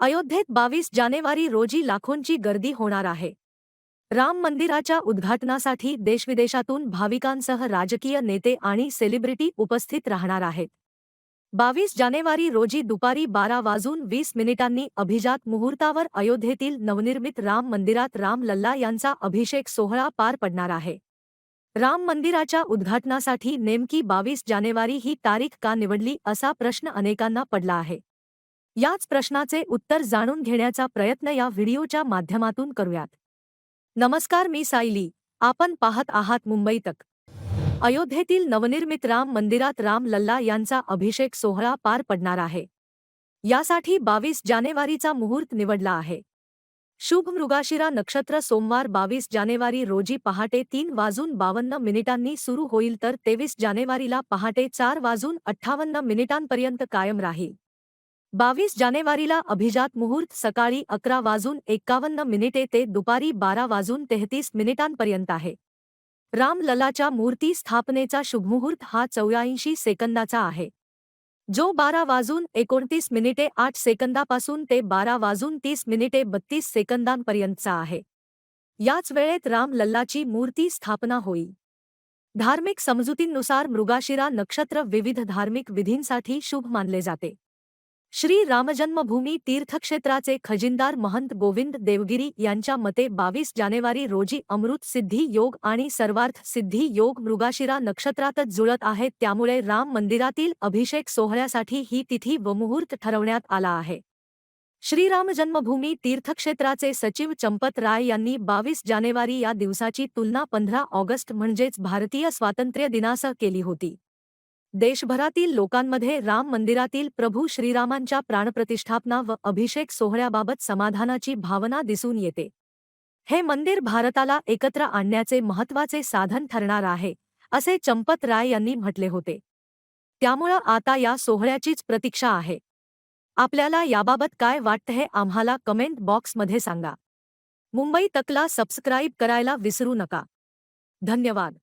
अयोध्येत बावीस जानेवारी रोजी लाखोंची गर्दी होणार आहे. राम मंदिराच्या उद्घाटनासाठी देशविदेशातून भाविकांसह राजकीय नेते आणि सेलिब्रिटी उपस्थित राहणार आहेत. बावीस जानेवारी रोजी दुपारी बारा वाजून वीस मिनिटांनी अभिजात मुहूर्तावर अयोध्येतील नवनिर्मित राम मंदिरात राम लल्ला यांचा अभिषेक सोहळा पार पडणार आहे. राम मंदिराच्या उद्घाटनासाठी नेमकी बावीस जानेवारी ही तारीख का निवडली असा प्रश्न अनेकांना पडला आहे. याच प्रश्नाचे उत्तर जाणून घेण्याचा प्रयत्न या व्हिडिओच्या माध्यमातून करूयात. नमस्कार मी सायली आपण पाहत आहात मुंबई तक. अयोध्येतील नवनिर्मित राम मंदिरात राम लल्ला यांचा अभिषेक सोहळा पार पडणार आहे. यासाठी बावीस जानेवारीचा मुहूर्त निवडला आहे. शुभ मृगाशिरा नक्षत्र सोमवार बावीस जानेवारी रोजी पहाटे तीन वाजून बावन्न मिनिटांनी सुरू होईल तर तेवीस जानेवारीला पहाटे चार वाजून अठ्ठावन्न मिनिटांपर्यंत कायम राहील. बावीस जानेवारीला अभिजात मुहूर्त सकाळी अकरा वाजून एक्कावन्न मिनिटे ते दुपारी बारा वाजून तेहतीस मिनिटांपर्यंत आहे. रामललाच्या मूर्ती स्थापनेचा शुभमुहूर्त हा चौऱ्याऐंशी सेकंदाचा आहे. जो बारा वाजून एकोणतीस मिनिटे आठ सेकंदापासून ते बारा वाजून तीस मिनिटे बत्तीस सेकंदांपर्यंतचा आहे. याच वेळेत राम लल्लाची मूर्ती स्थापना होईल धार्मिक समजुतींनुसार मृगाशिरा नक्षत्र विविध धार्मिक विधींसाठी शुभ मानले जाते. श्री रामजन्मभूमी तीर्थक्षेत्राचे खजिनदार महंत गोविंद देवगिरी यांच्या मते बावीस जानेवारी रोजी अमृत सिद्धी योग आणि सर्वार्थ सिद्धी योग मृगाशिरा नक्षत्रातच जुळत आहेत त्यामुळे राम मंदिरातील अभिषेक सोहळ्यासाठी ही तिथी व मुहूर्त ठरवण्यात आला आहे. श्रीराम जन्मभूमी तीर्थक्षेत्राचे सचिव चंपत राय यांनी बावीस जानेवारी या दिवसाची तुलना पंधरा ऑगस्ट म्हणजेच भारतीय स्वातंत्र्य दिनासह केली होती. देशभरातील लोकांमध्ये राम मंदिरातील प्रभू श्रीरामांच्या प्राणप्रतिष्ठापना व अभिषेक सोहळ्याबाबत समाधानाची भावना दिसून येते. हे मंदिर भारताला एकत्र आणण्याचे महत्त्वाचे साधन ठरणार आहे असे चंपत राय यांनी म्हटले होते. त्यामुळं आता या सोहळ्याचीच प्रतीक्षा आहे. आपल्याला याबाबत काय वाटतं हे आम्हाला कमेंट बॉक्समध्ये सांगा. मुंबई तकला सबस्क्राईब करायला विसरू नका. धन्यवाद.